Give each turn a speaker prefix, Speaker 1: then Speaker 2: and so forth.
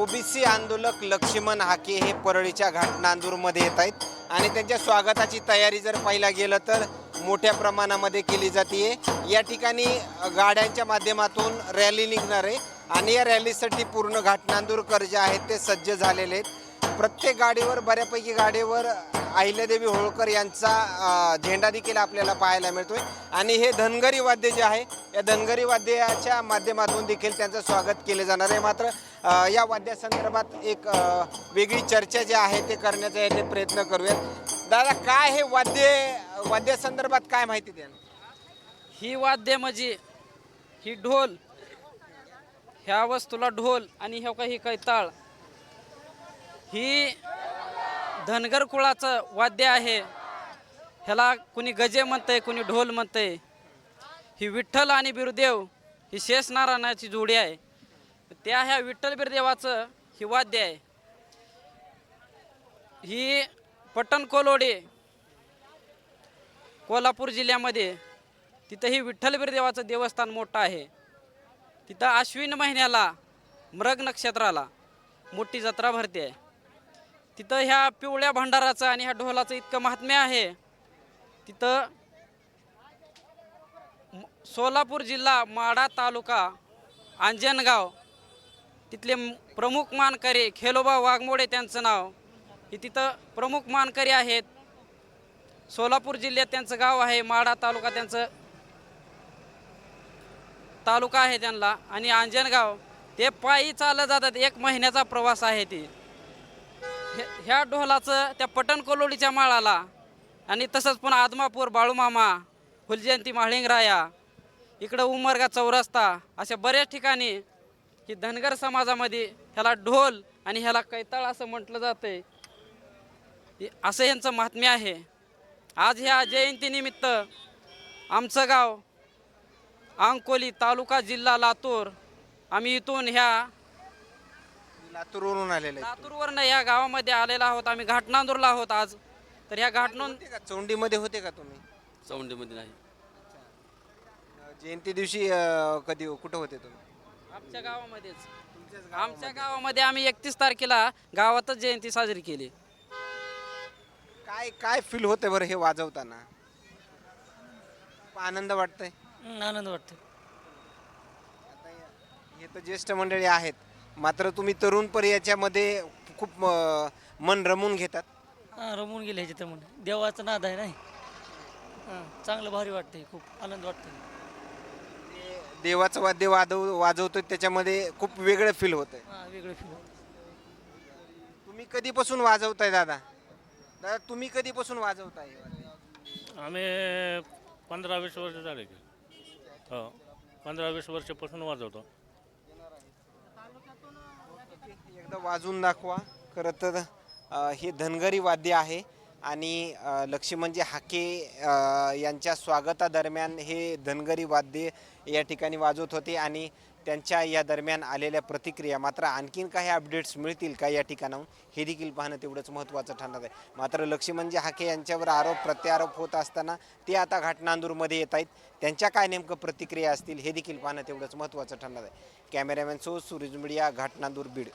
Speaker 1: OBC आंदोलक लक्ष्मण हाके हे परळीच्या घाटनांदूरमध्ये येत आहेत आणि त्यांच्या स्वागताची तयारी जर पाहिला गेलं तर मोठ्या प्रमाणामध्ये केली जाते या ठिकाणी गाड्यांच्या माध्यमातून रॅली निघणार आहे आणि या रॅलीसाठी पूर्ण घाटनांदूरकर जे आहेत ते सज्ज झालेले आहेत. प्रत्येक गाडीवर बऱ्यापैकी गाडीवर अहिल्यादेवी होळकर यांचा झेंडा देखील आपल्याला पाहायला मिळतोय. आणि हे धनगरी वाद्य जे आहे या धनगरी वाद्याच्या माध्यमातून देखील त्यांचं स्वागत केले जाणार आहे. मात्र या वाद्यासंदर्भात एक वेगळी चर्चा जी आहे ते करण्याचा याने प्रयत्न करूयात. दादा काय हे वाद्य वाद्यासंदर्भात काय माहिती द्या
Speaker 2: ही वाद्य म्हणजे ही ढोल ह्या वस्तूला ढोल आणि ह्या काही कैताळ ही धनगर कुळाचं वाद्य आहे. ह्याला कुणी गजे म्हणतंय कुणी ढोल म्हणतंय. ही विठ्ठल आणि बिरदेव ही शेष नारायणाची जोडी आहे. त्या ह्या विठ्ठल बिरदेवाचं ही वाद्य आहे. ही पट्टण कोलोडे कोल्हापूर जिल्ह्यामध्ये तिथं ही विठ्ठल बिरदेवाचं देवस्थान मोठं आहे. तिथं आश्विन महिन्याला मृग नक्षत्राला मोठी जत्रा भरते. आहे तिथं ह्या पिवळ्या भंडाराचं आणि ह्या ढोलाचं इतकं महात्म्य आहे. तिथं म- सोलापूर जिल्हा माडा तालुका अंजनगाव तिथले प्रमुख मानकरी खेलोबा वाघमोडे त्यांचं नाव. हे तिथं प्रमुख मानकरी आहेत. सोलापूर जिल्ह्यात त्यांचं गाव आहे माडा तालुका त्यांचं तालुका आहे त्यांना. आणि अंजनगाव ते पायी चालत जातात. एक महिन्याचा प्रवास आहे ती. हे- ह्या ढोलाचं त्या पटण कोलोडीच्या माळाला आणि तसंच पुन्हा आदमापूर बाळूमामा फुलजयंती माळिंगराया इकडं उमरगा चौरस्ता अशा बऱ्याच ठिकाणी ही धनगर समाजामध्ये ह्याला ढोल आणि ह्याला कैताळ असं म्हटलं जाते असं यांचं महात्म्य आहे. आज ह्या जयंतीनिमित्त आमचं गाव अंकोली तालुका जिल्हा लातूर आम्ही इथून ह्या
Speaker 1: लातूरवरून आलेले आहेत.
Speaker 2: लातूरवरनं या गावामध्ये आलेला आहोत आम्ही घाटनांदूरला आहोत आज. तर ह्या घाटनोंद
Speaker 1: होते का? चौंडीमध्ये होते का तुम्ही?
Speaker 3: चौंडीमध्ये नाही.
Speaker 1: जयंती दिवशी अ, कधी कुठं होते तुम्ही?
Speaker 2: आमच्या गावामध्येच. आमच्या गावामध्ये आम्ही एकतीस तारखेला गावातच जयंती साजरी केली.
Speaker 1: काय काय फील होते बरं हे वाजवताना? आनंद वाटतंय?
Speaker 4: आनंद वाटतो
Speaker 1: आता हे तर ज्येष्ठ मंडळी आहेत. मात्र तुम्ही तरुण पर याच्यामध्ये खूप अ, मन रमून घेतात.
Speaker 4: हां रमून गेले ह्याच्यात म्हणून देवाचं नाद आहे नाही हां? चांगलं भारी वाटतंय खूप आनंद वाटतंय.
Speaker 1: ते देवाचं वाद्य वाजव वाजवतोय त्याच्यामध्ये खूप वेगळं फील होतंय.
Speaker 4: हां वेगळं फील
Speaker 1: तुम्ही कधीपासून वाजवताय दादा? दादा तुम्ही कधीपासून वाजवताय हे वाद्य?
Speaker 5: आम्ही पंधरा वीस वर्ष झाले की. हो पंधरा वीस वर्षापासून वाजवतो.
Speaker 1: एकदा वाजून दाखवा. खरं तर अ, हे धनगरी वाद्य आहे. आणि लक्ष्मणजी हाके यांच्या स्वागतादरम्यान हे धनगरी वाद्य या ठिकाणी वाजवत होते आणि त्यांच्या या दरम्यान आलेल्या प्रतिक्रिया मात्र आणखीन काही अपडेट्स मिळतील का या ठिकाणाहून हे देखील पाहणं तेवढंच महत्त्वाचं ठरणार आहे. मात्र लक्ष्मणजी हाके यांच्यावर आरोप प्रत्यारोप होत असताना ते आता घाटनांदूरमध्ये येत आहेत. त्यांच्या काय नेमकं प्रतिक्रिया असतील हे देखील पाहणं तेवढंच महत्त्वाचं ठरणार आहे. कॅमेरामॅन सो सुरज मीडिया घाटनांदूर बीड.